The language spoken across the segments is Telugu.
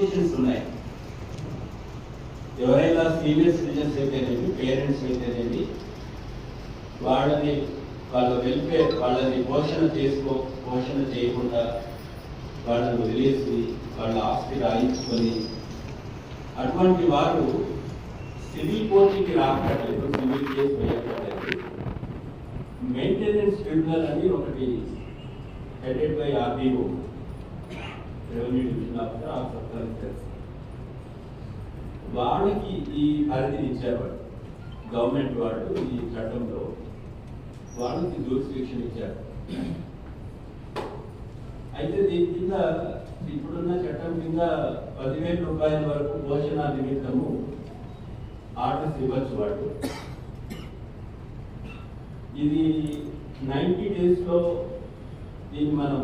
ఉన్నాయి. ఎవరైనా సీనియర్ సిటిజన్స్ అయితేనేమి పేరెంట్స్ అయితేనేమి వాళ్ళని వాళ్ళ వెల్ఫేర్ వాళ్ళని పోషణ చేసుకో పోషణ చేయకుండా వాళ్ళని వదిలేసి వాళ్ళ ఆస్తి రాయించుకొని అటువంటి వారు సివిల్ కోర్టుకి రాకట్లేదు సివిల్ కేసు వేయక్కర్లేదు మెయింటెనెన్స్ ట్రిబ్యునల్ అని ఒకటి headed by RDO revenue division officer ఆ సబ్ కలెక్టర్స్ ఈ పరిధిని ఇచ్చారు గవర్నమెంట్ వాళ్ళు ఈ చట్టంలో వాళ్ళకి జూరిస్డిక్షన్ ఇచ్చారు అయితే దీని కింద ఇప్పుడున్న చట్టం కింద పదివేల రూపాయల వరకు పోషణ నిమిత్తము ఆర్డర్స్ ఇవ్వచ్చు వాళ్ళు ఇది నైంటీ డేస్లో దీన్ని మనం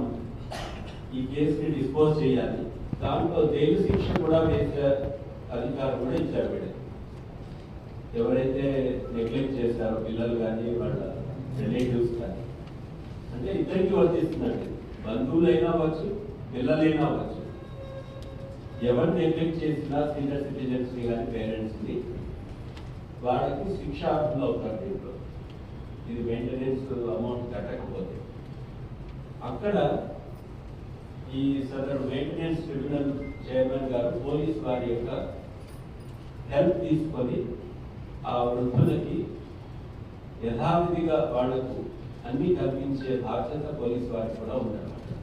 ఈ కేసుని డిస్పోజ్ చేయాలి. దాంట్లో జైలు శిక్ష కూడా వేసే అధికారం కూడా ఇచ్చారు వీళ్ళు. ఎవరైతే నెగ్లెక్ట్ చేశారో పిల్లలు కానీ వాళ్ళ రిలేటివ్స్ కానీ. అంటే ఇద్దరికి వర్తిస్తుందండి. బంధువులైనా అవ్వచ్చు పిల్లలైనా అవ్వచ్చు. ఎవరు నెగ్లెక్ట్ చేసినా సీనియర్ సిటిజన్స్ని కానీ పేరెంట్స్ని వాళ్ళకి శిక్షార్హులు అవుతారు దీంట్లో ఇది మెయింటెనెన్స్ అమౌంట్ కట్టకపోతే. అక్కడ ఈ సదరు మెయింటెనెన్స్ ట్రిబ్యునల్ చైర్మన్ గారు పోలీస్ వారి యొక్క హెల్ప్ తీసుకొని ఆ వృద్ధులకి యథావిధిగా వాళ్ళకు అన్ని కల్పించే బాధ్యత పోలీస్ వారికి కూడా ఉందన్నమాట.